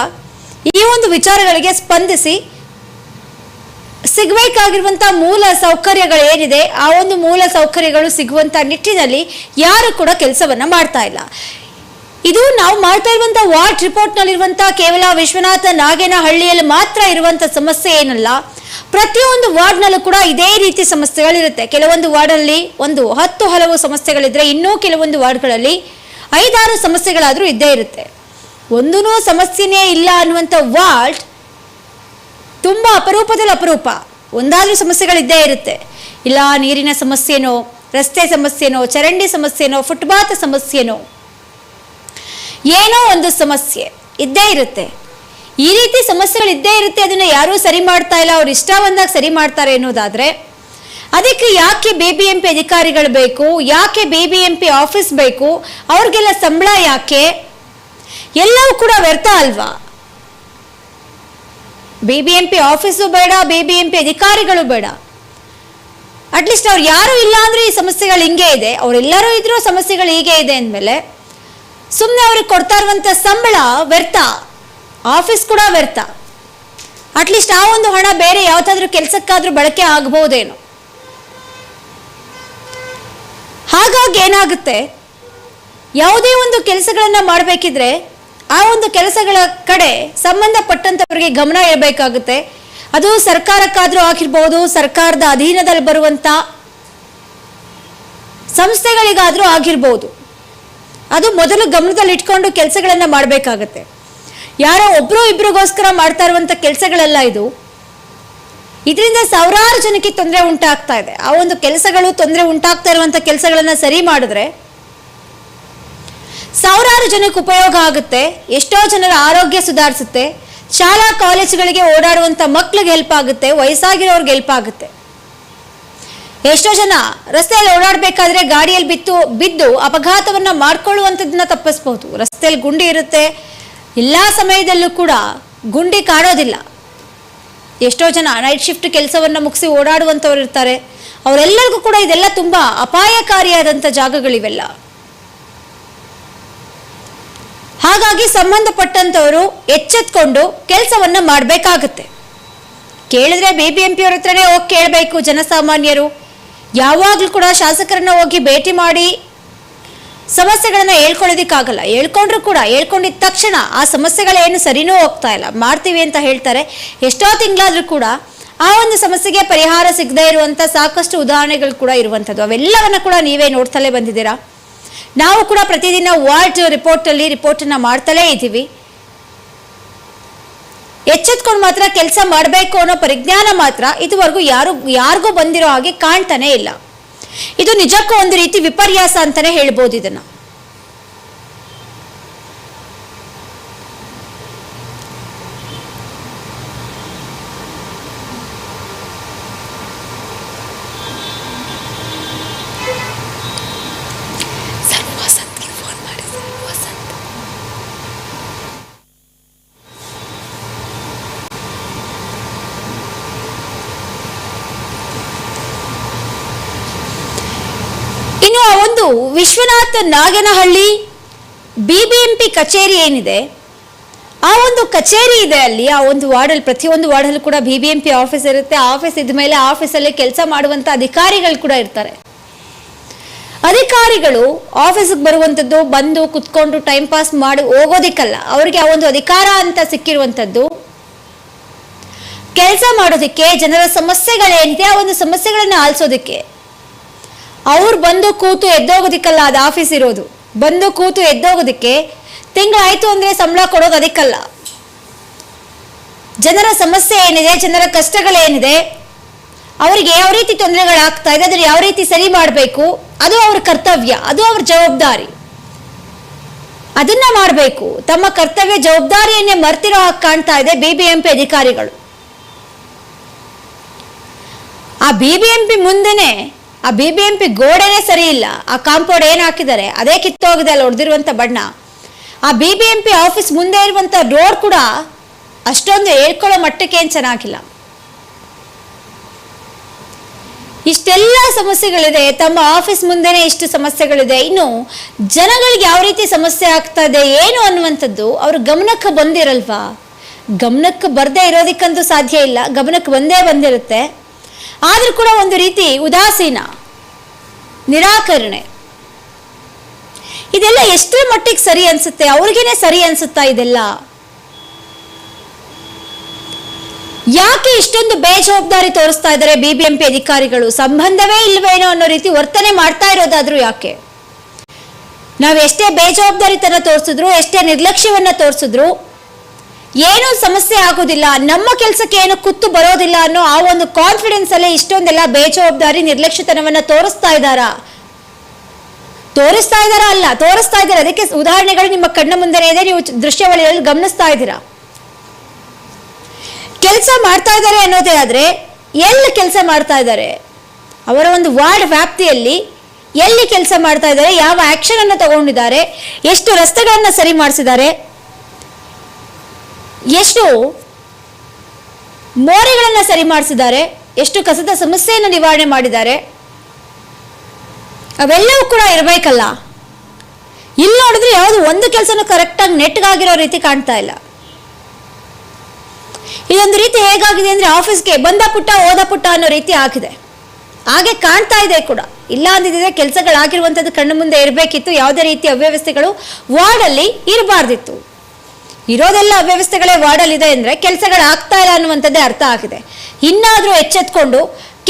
ಈ ಒಂದು ವಿಚಾರಗಳಿಗೆ ಸ್ಪಂದಿಸಿ ಸಿಗಬೇಕಾಗಿರುವಂಥ ಮೂಲ ಸೌಕರ್ಯಗಳೇನಿದೆ, ಆ ಒಂದು ಮೂಲ ಸೌಕರ್ಯಗಳು ಸಿಗುವಂಥ ನಿಟ್ಟಿನಲ್ಲಿ ಯಾರು ಕೂಡ ಕೆಲಸವನ್ನು ಮಾಡ್ತಾ ಇಲ್ಲ. ಇದು ನಾವು ಮಾಡ್ತಾ ಇರುವಂತ ವಾರ್ಡ್ ರಿಪೋರ್ಟ್ ನಲ್ಲಿರುವಂತ ಕೇವಲ ವಿಶ್ವನಾಥ ನಾಗೇನಹಳ್ಳಿಯಲ್ಲಿ ಮಾತ್ರ ಇರುವಂತ ಸಮಸ್ಯೆ ಏನಲ್ಲ, ಪ್ರತಿಯೊಂದು ವಾರ್ಡ್ ನಲ್ಲೂ ಕೂಡ ಇದೇ ರೀತಿ ಸಮಸ್ಯೆಗಳಿರುತ್ತೆ. ಕೆಲವೊಂದು ವಾರ್ಡ್ ಅಲ್ಲಿ ಒಂದು ಹತ್ತು ಹಲವು ಸಮಸ್ಯೆಗಳಿದ್ರೆ ಇನ್ನೂ ಕೆಲವೊಂದು ವಾರ್ಡ್ಗಳಲ್ಲಿ ಐದಾರು ಸಮಸ್ಯೆಗಳಾದ್ರೂ ಇದ್ದೇ ಇರುತ್ತೆ. ಒಂದೂ ಸಮಸ್ಯೆನೇ ಇಲ್ಲ ಅನ್ನುವಂಥ ವಾರ್ಡ್ ತುಂಬ ಅಪರೂಪದಲ್ಲಿ ಅಪರೂಪ. ಒಂದಾದ್ರೂ ಸಮಸ್ಯೆಗಳಿದ್ದೇ ಇರುತ್ತೆ. ಇಲ್ಲ ನೀರಿನ ಸಮಸ್ಯೆನೋ, ರಸ್ತೆ ಸಮಸ್ಯೆನೋ, ಚರಂಡಿ ಸಮಸ್ಯೆನೋ, ಫುಟ್ಪಾತ್ ಸಮಸ್ಯೆನೋ ಏನೋ ಒಂದು ಸಮಸ್ಯೆ ಇದ್ದೇ ಇರುತ್ತೆ. ಈ ರೀತಿ ಸಮಸ್ಯೆಗಳು ಇದ್ದೇ ಇರುತ್ತೆ, ಅದನ್ನ ಯಾರೂ ಸರಿ ಮಾಡ್ತಾ ಇಲ್ಲ, ಅವ್ರು ಇಷ್ಟ ಬಂದಾಗ ಸರಿ ಮಾಡ್ತಾರೆ ಅನ್ನೋದಾದ್ರೆ, ಅದಕ್ಕೆ ಯಾಕೆ ಬಿ ಬಿ ಎಂ ಪಿ ಅಧಿಕಾರಿಗಳು ಬೇಕು, ಯಾಕೆ B B M P office ಬೇಕು, ಅವ್ರಿಗೆಲ್ಲ ಸಂಬಳ ಯಾಕೆ? ಎಲ್ಲವೂ ಕೂಡ ವ್ಯರ್ಥ ಅಲ್ವಾ? B B M P office ಬೇಡ ಬಿ ಬಿ ಎಂ ಪಿ ಅಧಿಕಾರಿಗಳು ಬೇಡ. ಅಟ್ಲೀಸ್ಟ್ ಅವ್ರು ಯಾರು ಇಲ್ಲ ಅಂದ್ರೆ ಈ ಸಮಸ್ಯೆಗಳು ಹಿಂಗೆ ಇದೆ. ಅವರೆಲ್ಲರೂ ಇದ್ರೂ ಸಮಸ್ಯೆಗಳು ಹೀಗೆ ಇದೆ ಅಂದಮೇಲೆ ಸುಮ್ಮನೆ ಅವ್ರಿಗೆ ಕೊಡ್ತಾ ಇರುವಂಥ ಸಂಬಳ ವ್ಯರ್ಥ. ಆಫೀಸ್ ಕೂಡ ವ್ಯರ್ಥ. ಅಟ್ಲೀಸ್ಟ್ ಆ ಒಂದು ಹಣ ಬೇರೆ ಯಾವ್ದಾದ್ರೂ ಕೆಲಸಕ್ಕಾದ್ರೂ ಬಳಕೆ ಆಗಬಹುದೇನೋ. ಹಾಗಾಗಿ ಏನಾಗುತ್ತೆ? ಯಾವುದೇ ಒಂದು ಕೆಲಸಗಳನ್ನು ಮಾಡಬೇಕಿದ್ರೆ ಆ ಒಂದು ಕೆಲಸಗಳ ಕಡೆ ಸಂಬಂಧಪಟ್ಟಂಥವರಿಗೆ ಗಮನ ಇರಬೇಕಾಗುತ್ತೆ ಅದು ಸರ್ಕಾರಕ್ಕಾದರೂ ಆಗಿರ್ಬೋದು, ಸರ್ಕಾರದ ಅಧೀನದಲ್ಲಿ ಬರುವಂಥ ಸಂಸ್ಥೆಗಳಿಗಾದರೂ ಆಗಿರ್ಬೋದು. ಅದು ಮೊದಲು ಗಮನದಲ್ಲಿ ಇಟ್ಕೊಂಡು ಕೆಲಸಗಳನ್ನು ಮಾಡಬೇಕಾಗತ್ತೆ. ಯಾರೋ ಒಬ್ಬರು ಇಬ್ಬರಿಗೋಸ್ಕರ ಮಾಡ್ತಾ ಇರುವಂಥ ಕೆಲಸಗಳೆಲ್ಲ ಇದು. ಇದರಿಂದ ಸಾವಿರಾರು ಜನಕ್ಕೆ ತೊಂದರೆ ಉಂಟಾಗ್ತಾ ಇದೆ. ಆ ಒಂದು ಕೆಲಸಗಳು ತೊಂದರೆ ಉಂಟಾಗ್ತಾ ಇರುವಂಥ ಕೆಲಸಗಳನ್ನು ಸರಿ ಮಾಡಿದ್ರೆ ಸಾವಿರಾರು ಜನಕ್ಕೆ ಉಪಯೋಗ ಆಗುತ್ತೆ. ಎಷ್ಟೋ ಜನರ ಆರೋಗ್ಯ ಸುಧಾರಿಸುತ್ತೆ. ಶಾಲಾ ಕಾಲೇಜುಗಳಿಗೆ ಓಡಾಡುವಂಥ ಮಕ್ಳಿಗೆ ಹೆಲ್ಪ್ ಆಗುತ್ತೆ. ವಯಸ್ಸಾಗಿರೋರ್ಗೆ ಹೆಲ್ಪ್ ಆಗುತ್ತೆ. ಎಷ್ಟೋ ಜನ ರಸ್ತೆಯಲ್ಲಿ ಓಡಾಡಬೇಕಾದ್ರೆ ಗಾಡಿಯಲ್ಲಿ ಬಿತ್ತು, ಬಿದ್ದು ಅಪಘಾತವನ್ನು ಮಾಡ್ಕೊಳ್ಳುವಂಥದ್ದನ್ನ ತಪ್ಪಿಸ್ಬೋದು. ರಸ್ತೆಯಲ್ಲಿ ಗುಂಡಿ ಇರುತ್ತೆ. ಎಲ್ಲ ಸಮಯದಲ್ಲೂ ಕೂಡ ಗುಂಡಿ ಕಾಡೋದಿಲ್ಲ. ಎಷ್ಟೋ ಜನ ನೈಟ್ ಶಿಫ್ಟ್ ಕೆಲಸವನ್ನು ಮುಗಿಸಿ ಓಡಾಡುವಂಥವ್ರು ಇರ್ತಾರೆ. ಅವರೆಲ್ಲರಿಗೂ ಕೂಡ ಇದೆಲ್ಲ ತುಂಬ ಅಪಾಯಕಾರಿಯಾದಂಥ ಜಾಗಗಳಿವೆಲ್ಲ. ಹಾಗಾಗಿ ಸಂಬಂಧಪಟ್ಟಂಥವರು ಎಚ್ಚೆತ್ಕೊಂಡು ಕೆಲಸವನ್ನ ಮಾಡಬೇಕಾಗುತ್ತೆ. ಕೇಳಿದ್ರೆ ಬಿ ಬಿ ಎಂ ಪಿ ಅವ್ರ ಹತ್ರನೇ ಹೋಗಿ ಕೇಳಬೇಕು ಜನಸಾಮಾನ್ಯರು. ಯಾವಾಗಲೂ ಕೂಡ ಶಾಸಕರನ್ನ ಹೋಗಿ ಭೇಟಿ ಮಾಡಿ ಸಮಸ್ಯೆಗಳನ್ನ ಹೇಳ್ಕೊಳ್ಳೋದಕ್ಕಾಗಲ್ಲ. ಹೇಳ್ಕೊಂಡ್ರು ಕೂಡ ಹೇಳ್ಕೊಂಡಿದ್ದ ತಕ್ಷಣ ಆ ಸಮಸ್ಯೆಗಳೇನು ಸರಿನೂ ಹೋಗ್ತಾ ಇಲ್ಲ. ಮಾಡ್ತೀವಿ ಅಂತ ಹೇಳ್ತಾರೆ. ಎಷ್ಟೋ ತಿಂಗಳಾದ್ರೂ ಕೂಡ ಆ ಒಂದು ಸಮಸ್ಯೆಗೆ ಪರಿಹಾರ ಸಿಗದೇ ಇರುವಂಥ ಸಾಕಷ್ಟು ಉದಾಹರಣೆಗಳು ಕೂಡ ಇರುವಂಥದ್ದು. ಅವೆಲ್ಲವನ್ನ ಕೂಡ ನೀವೇ ನೋಡ್ತಲೇ ಬಂದಿದ್ದೀರಾ? ನಾವು ಕೂಡ ಪ್ರತಿದಿನ ವಾರ್ಡ್ ರಿಪೋರ್ಟಲ್ಲಿ ರಿಪೋರ್ಟನ್ನು ಮಾಡ್ತಲೇ ಇದ್ದೀವಿ. ಎಚ್ಚೆತ್ಕೊಂಡು ಮಾತ್ರ ಕೆಲಸ ಮಾಡಬೇಕು ಅನ್ನೋ ಪರಿಜ್ಞಾನ ಮಾತ್ರ ಇದುವರೆಗೂ ಯಾರು, ಯಾರಿಗೂ ಬಂದಿರೋ ಹಾಗೆ ಕಾಣ್ತಾನೆ ಇಲ್ಲ. ಇದು ನಿಜಕ್ಕೂ ಒಂದು ರೀತಿ ವಿಪರ್ಯಾಸ ಅಂತಾನೆ ಹೇಳ್ಬೋದು ಇದನ್ನ. Vishwanath Naganahalli B B M P ಕಚೇರಿ ಏನಿದೆ, ಆ ಒಂದು ಕಚೇರಿ ಇದೆ ಅಲ್ಲಿ, ಆ ಒಂದು ವಾರ್ಡಲ್ಲಿ ಪ್ರತಿಯೊಂದು ವಾರ್ಡಲ್ಲೂ ಕೂಡ B B M P office ಇರುತ್ತೆ. ಆಫೀಸ್ ಇದ್ದ ಮೇಲೆ ಆಫೀಸಲ್ಲಿ ಕೆಲಸ ಮಾಡುವಂಥ ಅಧಿಕಾರಿಗಳು ಕೂಡ ಇರ್ತಾರೆ. ಅಧಿಕಾರಿಗಳು ಆಫೀಸ್ಗೆ ಬರುವಂಥದ್ದು, ಬಂದು ಕುತ್ಕೊಂಡು ಟೈಮ್ ಪಾಸ್ ಮಾಡಿ ಹೋಗೋದಿಕ್ಕಲ್ಲ. ಅವರಿಗೆ ಆ ಒಂದು ಅಧಿಕಾರ ಅಂತ ಸಿಕ್ಕಿರುವಂಥದ್ದು, ಕೆಲಸ ಮಾಡೋದಕ್ಕೆ, ಜನರ ಸಮಸ್ಯೆಗಳೇನಿದೆ, ಆ ಒಂದು ಸಮಸ್ಯೆಗಳನ್ನು ಆಲಿಸೋದಕ್ಕೆ. ಅವ್ರು ಬಂದು ಕೂತು ಎದ್ದೋಗೋದಿಕ್ಕಲ್ಲ, ಅದು ಆಫೀಸ್ ಇರೋದು. ಬಂದು ಕೂತು ಎದ್ದೋಗೋದಕ್ಕೆ ತಿಂಗಳಾಯ್ತು ಅಂದ್ರೆ ಸಂಬಳ ಕೊಡೋದು ಅದಕ್ಕಲ್ಲ. ಜನರ ಸಮಸ್ಯೆ ಏನಿದೆ, ಜನರ ಕಷ್ಟಗಳೇನಿದೆ ಅವರಿಗೆ ಯಾವ ರೀತಿ ತೊಂದರೆಗಳಾಗ್ತಾ ಇದೆ, ಅದನ್ನು ಯಾವ ರೀತಿ ಸರಿ ಮಾಡಬೇಕು, ಅದು ಅವ್ರ ಕರ್ತವ್ಯ, ಅದು ಅವ್ರ ಜವಾಬ್ದಾರಿ. ಅದನ್ನ ಮಾಡಬೇಕು. ತಮ್ಮ ಕರ್ತವ್ಯ ಜವಾಬ್ದಾರಿಯನ್ನೇ ಮರ್ತಿರೋ ಹಾಗೆ ಕಾಣ್ತಾ ಇದೆ ಬಿಬಿಎಂಪಿ ಅಧಿಕಾರಿಗಳು. ಆ ಬಿಬಿಎಂಪಿ ಮುಂದೆನೆ ಆ ಬಿ ಬಿ ಎಂ ಪಿ ಗೋಡೆನೇ ಸರಿ ಇಲ್ಲ ಆ ಕಾಂಪೌಂಡ್ ಏನು ಹಾಕಿದ್ದಾರೆ? ಅದೇ ಕಿತ್ತೋಗಿದೆ ಅಲ್ಲಿ ಹೊಡೆದಿರುವಂಥ ಬಣ್ಣ. ಆ B B M P office ಮುಂದೆ ಇರುವಂಥ ರೋಡ್ ಕೂಡ ಅಷ್ಟೊಂದು ಹೇಳ್ಕೊಳ್ಳೋ ಮಟ್ಟಕ್ಕೆ ಏನು ಚೆನ್ನಾಗಿಲ್ಲ. ಇಷ್ಟೆಲ್ಲ ಸಮಸ್ಯೆಗಳಿದೆ. ತಮ್ಮ ಆಫೀಸ್ ಮುಂದೆನೇ ಇಷ್ಟು ಸಮಸ್ಯೆಗಳಿದೆ. ಇನ್ನು ಜನಗಳಿಗೆ ಯಾವ ರೀತಿ ಸಮಸ್ಯೆ ಆಗ್ತಾ ಇದೆ, ಏನು ಅನ್ನುವಂಥದ್ದು ಅವರು ಗಮನಕ್ಕೆ ಬಂದಿರಲ್ವಾ? ಗಮನಕ್ಕೆ ಬರದೇ ಇರೋದಕ್ಕಂತೂ ಸಾಧ್ಯ ಇಲ್ಲ. ಗಮನಕ್ಕೆ ಬಂದೇ ಬಂದಿರುತ್ತೆ. ಆದರೂ ಕೂಡ ಒಂದು ರೀತಿ ಉದಾಸೀನ. ನಿರಾಕರಣೆ. ಇದೆಲ್ಲ ಎಷ್ಟರ ಮಟ್ಟಿಗೆ ಸರಿ ಅನ್ಸುತ್ತೆ? ಅವ್ರಿಗೇನೆ ಸರಿ ಅನ್ಸುತ್ತಾ ಇದೆಲ್ಲ? ಯಾಕೆ ಇಷ್ಟೊಂದು ಬೇಜವಾಬ್ದಾರಿ ತೋರಿಸ್ತಾ ಇದ್ದಾರೆ ಬಿಬಿಎಂಪಿ ಅಧಿಕಾರಿಗಳು? ಸಂಬಂಧವೇ ಇಲ್ವೇನೋ ಅನ್ನೋ ರೀತಿ ವರ್ತನೆ ಮಾಡ್ತಾ ಇರೋದಾದ್ರೂ ಯಾಕೆ? ನಾವು ಎಷ್ಟೇ ಬೇಜವಾಬ್ದಾರಿತನ ತೋರಿಸಿದ್ರು, ಎಷ್ಟೇ ನಿರ್ಲಕ್ಷ್ಯವನ್ನ ತೋರಿಸಿದ್ರು ಏನೂ ಸಮಸ್ಯೆ ಆಗೋದಿಲ್ಲ. ನಮ್ಮ ಕೆಲಸಕ್ಕೆ ಏನು ಕುತ್ತು ಬರೋದಿಲ್ಲ ಅನ್ನೋ ಆ ಒಂದು ಕಾನ್ಫಿಡೆನ್ಸ್ ಅಲ್ಲೇ ಇಷ್ಟೊಂದೆಲ್ಲ ಬೇಜವಾಬ್ದಾರಿ, ನಿರ್ಲಕ್ಷ್ಯತನವನ್ನ ತೋರಿಸ್ತಾ ಇದ್ದಾರಾ? ತೋರಿಸ್ತಾ ಇದ್ದಾರಾ ಅಲ್ಲ, ತೋರಿಸ್ತಾ ಇದ್ದಾರೆ. ಅದಕ್ಕೆ ಉದಾಹರಣೆಗಳು ನಿಮ್ಮ ಕಣ್ಣ ಮುಂದೆನೇ ಇದೆ. ನೀವು ದೃಶ್ಯಾವಳಿಯಲ್ಲಿ ಗಮನಿಸ್ತಾ ಇದ್ದೀರಾ? ಕೆಲಸ ಮಾಡ್ತಾ ಇದ್ದಾರೆ ಅನ್ನೋದೇ ಆದ್ರೆ ಎಲ್ಲಿ ಕೆಲಸ ಮಾಡ್ತಾ ಇದ್ದಾರೆ? ಅವರ ಒಂದು ವಾರ್ಡ್ ವ್ಯಾಪ್ತಿಯಲ್ಲಿ ಎಲ್ಲಿ ಕೆಲಸ ಮಾಡ್ತಾ ಇದ್ದಾರೆ? ಯಾವ ಆಕ್ಷನ್ ಅನ್ನು ತಗೊಂಡಿದ್ದಾರೆ? ಎಷ್ಟು ರಸ್ತೆಗಳನ್ನ ಸರಿ ಮಾಡಿಸಿದ್ದಾರೆ? ಎಷ್ಟು ಮೋರೆಗಳನ್ನು ಸರಿ ಮಾಡಿಸಿದ್ದಾರೆ, ಎಷ್ಟು ಕಸದ ಸಮಸ್ಯೆಯನ್ನು ನಿವಾರಣೆ ಮಾಡಿದ್ದಾರೆ, ಅವೆಲ್ಲವೂ ಕೂಡ ಇರಬೇಕಲ್ಲ? ಇಲ್ಲಿ ನೋಡಿದ್ರೆ ಯಾವುದು ಒಂದು ಕೆಲಸನೂ ಕರೆಕ್ಟಾಗಿ ನೆಟ್ಗಾಗಿರೋ ರೀತಿ ಕಾಣ್ತಾ ಇಲ್ಲ. ಇದೊಂದು ರೀತಿ ಹೇಗಾಗಿದೆ ಅಂದರೆ ಆಫೀಸ್ಗೆ ಬಂದ ಪುಟ್ಟ ಓದ ಪುಟ್ಟ ಅನ್ನೋ ರೀತಿ ಆಗಿದೆ. ಹಾಗೆ ಕಾಣ್ತಾ ಇದೆ ಕೂಡ. ಇಲ್ಲ ಅಂದಿದ್ರೆ ಕೆಲಸಗಳಾಗಿರುವಂಥದ್ದು ಕಣ್ಣು ಮುಂದೆ ಇರಬೇಕಿತ್ತು. ಯಾವುದೇ ರೀತಿ ಅವ್ಯವಸ್ಥೆಗಳು ವಾರ್ಡಲ್ಲಿ ಇರಬಾರ್ದಿತ್ತು. ಇರೋದೆಲ್ಲ ಅವ್ಯವಸ್ಥೆಗಳೇ ವಾರ್ಡಲ್ಲಿದೆ ಅಂದರೆ ಕೆಲಸಗಳಾಗ್ತಾ ಇಲ್ಲ ಅನ್ನುವಂಥದ್ದೇ ಅರ್ಥ ಆಗಿದೆ. ಇನ್ನಾದರೂ ಎಚ್ಚೆತ್ಕೊಂಡು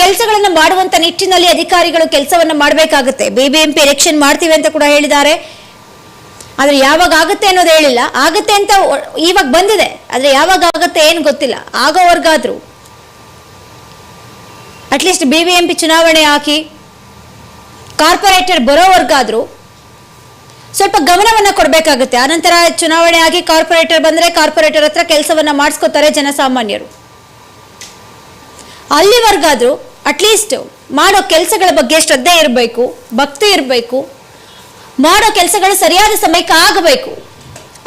ಕೆಲಸಗಳನ್ನು ಮಾಡುವಂಥ ನಿಟ್ಟಿನಲ್ಲಿ ಅಧಿಕಾರಿಗಳು ಕೆಲಸವನ್ನು ಮಾಡಬೇಕಾಗುತ್ತೆ. B B M P election ಮಾಡ್ತೀವಿ ಅಂತ ಕೂಡ ಹೇಳಿದ್ದಾರೆ. ಆದರೆ ಯಾವಾಗ ಆಗುತ್ತೆ ಅನ್ನೋದು ಹೇಳಿಲ್ಲ. ಆಗುತ್ತೆ ಅಂತ ಇವಾಗ ಬಂದಿದೆ. ಆದರೆ ಯಾವಾಗ ಆಗುತ್ತೆ ಏನು ಗೊತ್ತಿಲ್ಲ. ಆಗೋವರೆಗಾದರೂ at least B B M P ಚುನಾವಣೆ ಹಾಕಿ ಕಾರ್ಪೊರೇಟರ್ ಬರೋವರೆಗಾದ್ರೂ ಸ್ವಲ್ಪ ಗಮನವನ್ನ ಕೊಡಬೇಕಾಗುತ್ತೆ. ಆನಂತರ ಚುನಾವಣೆ ಆಗಿ ಕಾರ್ಪೊರೇಟರ್ ಬಂದ್ರೆ ಕಾರ್ಪೊರೇಟರ್ ಹತ್ರ ಕೆಲಸವನ್ನ ಮಾಡಿಸ್ಕೋತಾರೆ ಜನಸಾಮಾನ್ಯರು. ಅಲ್ಲಿವರೆಗಾದ್ರೂ ಅಟ್ಲೀಸ್ಟ್ ಮಾಡೋ ಕೆಲಸಗಳ ಬಗ್ಗೆ ಶ್ರದ್ಧೆ ಇರಬೇಕು, ಭಕ್ತಿ ಇರಬೇಕು, ಮಾಡೋ ಕೆಲಸಗಳು ಸರಿಯಾದ ಸಮಯಕ್ಕೆ ಆಗಬೇಕು.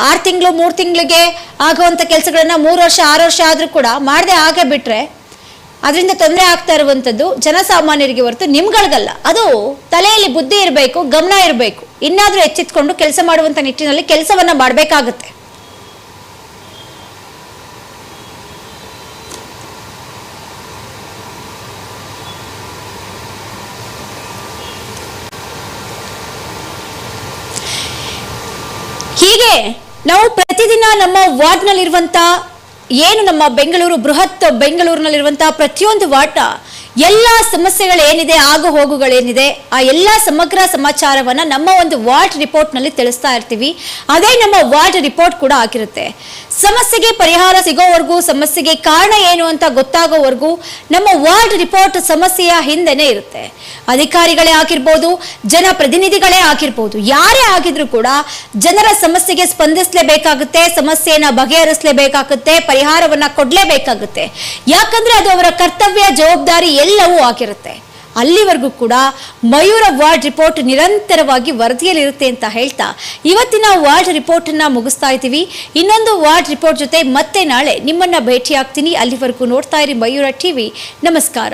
ಆರು ತಿಂಗಳು, ಮೂರು ತಿಂಗಳಿಗೆ ಆಗುವಂಥ ಕೆಲಸಗಳನ್ನ ಮೂರು ವರ್ಷ, ಆರು ವರ್ಷ ಆದರೂ ಕೂಡ ಮಾಡದೆ ಆಗೇ ಬಿಟ್ರೆ ಅದರಿಂದ ತೊಂದರೆ ಆಗ್ತಾ ಇರುವಂಥದ್ದು ಜನಸಾಮಾನ್ಯರಿಗೆ ಹೊರತು ನಿಮ್ಗಳಿಗಲ್ಲ. ಅದು ತಲೆಯಲ್ಲಿ ಬುದ್ಧಿ ಇರಬೇಕು, ಗಮನ ಇರಬೇಕು. ಇನ್ನಾದರೂ ಎಚ್ಚೆತ್ಕೊಂಡು ಕೆಲಸ ಮಾಡುವಂಥ ನಿಟ್ಟಿನಲ್ಲಿ ಕೆಲಸವನ್ನು ಮಾಡಬೇಕಾಗುತ್ತೆ. ಹೀಗೆ ನಾವು ಪ್ರತಿದಿನ ನಮ್ಮ ವಾರ್ಡ್ನಲ್ಲಿರುವಂಥ ಏನು ನಮ್ಮ ಬೆಂಗಳೂರು ಬೃಹತ್ ಬೆಂಗಳೂರಿನಲ್ಲಿರುವಂತಹ ಪ್ರತಿಯೊಂದು ವಾರ್ಡ್ನ ಎಲ್ಲ ಸಮಸ್ಯೆಗಳೇನಿದೆ, ಆಗು ಹೋಗುಗಳೇನಿದೆ, ಆ ಎಲ್ಲ ಸಮಗ್ರ ಸಮಾಚಾರವನ್ನ ನಮ್ಮ ಒಂದು ವಾರ್ಡ್ ರಿಪೋರ್ಟ್ನಲ್ಲಿ ತಿಳಿಸ್ತಾ ಇರ್ತೀವಿ. ಅದೇ ನಮ್ಮ ವಾರ್ಡ್ ರಿಪೋರ್ಟ್ ಕೂಡ ಆಗಿರುತ್ತೆ. ಸಮಸ್ಯೆಗೆ ಪರಿಹಾರ ಸಿಗೋವರೆಗೂ, ಸಮಸ್ಯೆಗೆ ಕಾರಣ ಏನು ಅಂತ ಗೊತ್ತಾಗೋವರೆಗೂ ನಮ್ಮ ವಾರ್ಡ್ ರಿಪೋರ್ಟ್ ಸಮಸ್ಯೆಯ ಹಿಂದೆನೇ ಇರುತ್ತೆ. ಅಧಿಕಾರಿಗಳೇ ಆಗಿರ್ಬೋದು, ಜನಪ್ರತಿನಿಧಿಗಳೇ ಆಗಿರ್ಬೋದು, ಯಾರೇ ಆಗಿದ್ರು ಕೂಡ ಜನರ ಸಮಸ್ಯೆಗೆ ಸ್ಪಂದಿಸಲೇಬೇಕಾಗುತ್ತೆ ಸಮಸ್ಯೆಯನ್ನ ಬಗೆಹರಿಸಲೇಬೇಕಾಗುತ್ತೆ, ಪರಿಹಾರವನ್ನ ಕೊಡಲೇಬೇಕಾಗುತ್ತೆ. ಯಾಕಂದ್ರೆ ಅದು ಅವರ ಕರ್ತವ್ಯ, ಜವಾಬ್ದಾರಿ ಎಲ್ಲವೂ ಆಗಿರುತ್ತೆ. ಅಲ್ಲಿವರೆಗೂ ಕೂಡ ಮಯೂರ ವಾರ್ಡ್ ರಿಪೋರ್ಟ್ ನಿರಂತರವಾಗಿ ವರದಿಯಲ್ಲಿರುತ್ತೆ ಅಂತ ಹೇಳ್ತಾ ಇವತ್ತಿನ ವಾರ್ಡ್ ರಿಪೋರ್ಟನ್ನು ಮುಗಿಸ್ತಾ ಇದ್ದೀವಿ. ಇನ್ನೊಂದು ವಾರ್ಡ್ ರಿಪೋರ್ಟ್ ಜೊತೆ ಮತ್ತೆ ನಾಳೆ ನಿಮ್ಮನ್ನ ಭೇಟಿ ಆಗ್ತೀನಿ ಅಲ್ಲಿವರೆಗೂ ನೋಡ್ತಾ ಇರಿ ಮಯೂರ ಟಿವಿ. ನಮಸ್ಕಾರ.